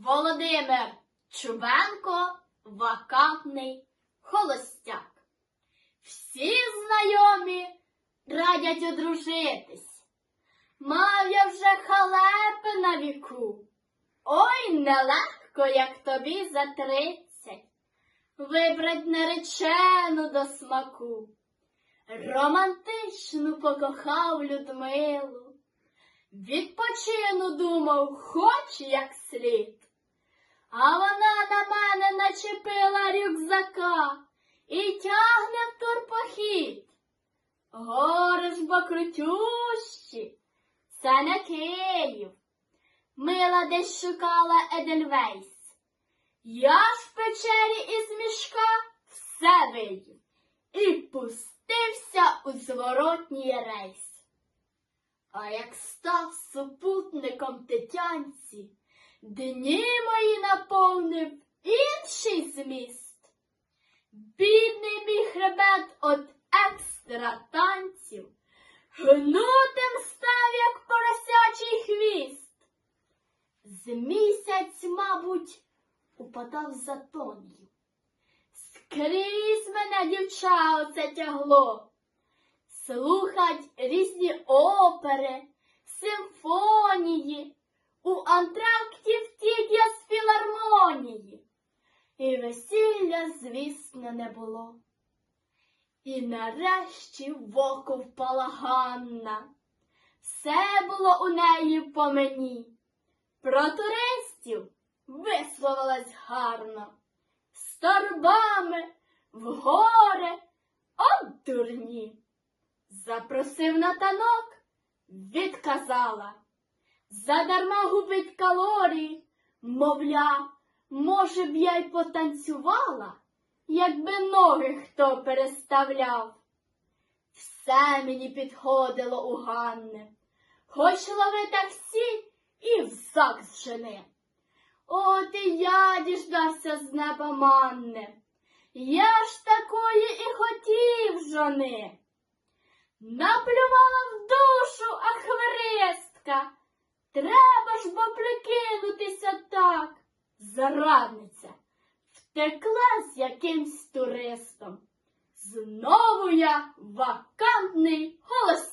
Володимир Чубенко, вакантний холостяк. Всі знайомі радять одружитись. Мав я вже халепи на віку. Ой, нелегко, як тобі за тридцять. Вибрать наречену до смаку. Романтичну покохав Людмилу. Відпочину думав, хоч як слід. А вона на мене начепила рюкзака і тягне в турпохід. Гори ж бо крутющі, це не Київ. Мила десь шукала Едельвейс. Я ж в печері із мішка все виїв і пустився у зворотній рейс. А як став супутником Тетянці, дні мої наповнив інший зміст. Бідний мій хребет от екстра танців, гнутим став, як поросячий хвіст. З місяць, мабуть, упадав за тонію. Скрізь мене дівча оце тягло слухать різні опери, симфонії, у антракті втік я з філармонії, і весілля, звісно, не було. І нарешті в око впала Ганна. Все було у неї по мені. Про туристів висловилась гарно, з торбами в горе, от дурні. Запросив на танок, відказала. Задарма губить калорії, мовля, може б я й потанцювала, якби ноги хто переставляв. Все мені підходило у Ганни, хоч лови таксі і в ЗАГС жени. От і я діждався з неба манни, я ж такої і хотів жони. Наплювала в душу ахверестка. Треба ж бо прикинутися так. Зарадниця втекла з якимсь туристом. Знову я вакантний холостяк.